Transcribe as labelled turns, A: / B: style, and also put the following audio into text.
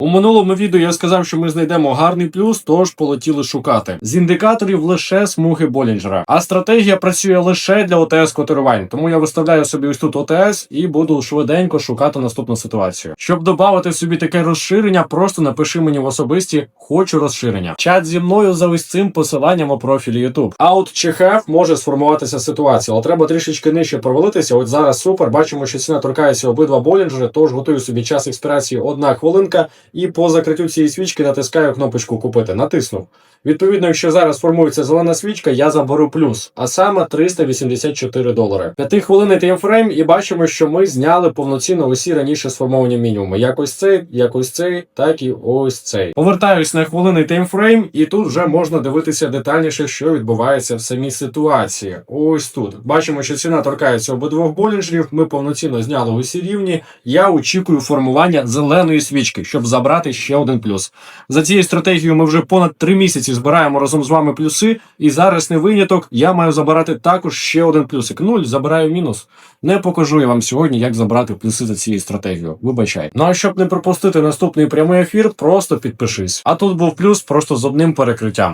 A: У минулому відео я сказав, що ми знайдемо гарний плюс, тож полетіли шукати. З індикаторів лише смуги Болінджера. А стратегія працює лише для ОТС котирувань. Тому я виставляю собі ось тут ОТС і буду швиденько шукати наступну ситуацію. Щоб додати собі таке розширення, просто напиши мені в особисті хочу розширення. Чат зі мною за ось цим посиланням у профілі YouTube. А от ЧХФ може сформуватися ситуація, але треба трішечки нижче провалитися. От зараз супер. Бачимо, що ціна торкається обидва болінджери, тож готую собі час експірації одна хвилинка. І по закриттю цієї свічки натискаю кнопочку купити. Натиснув. Відповідно, якщо зараз формується зелена свічка, я заберу плюс, а саме 384 долари. П'ятихвилинний таймфрейм, і бачимо, що ми зняли повноцінно усі раніше сформовані мінімуми. Як ось цей, як ось цей, так і ось цей. Повертаюсь на хвилинний таймфрейм, і тут вже можна дивитися детальніше, що відбувається в самій ситуації. Ось тут бачимо, що ціна торкається обидвох болінджерів. Ми повноцінно зняли усі рівні. Я очікую формування зеленої свічки, щоб забрати ще один плюс. За цією стратегією ми вже понад три місяці збираємо разом з вами плюси, і зараз не виняток. Я маю забирати також ще один плюсик. Нуль забираю мінус. Не покажу я вам сьогодні, як забрати плюси за цією стратегією. Вибачай. Ну а щоб не пропустити наступний прямий ефір, просто підпишись. А тут був плюс просто з одним перекриттям.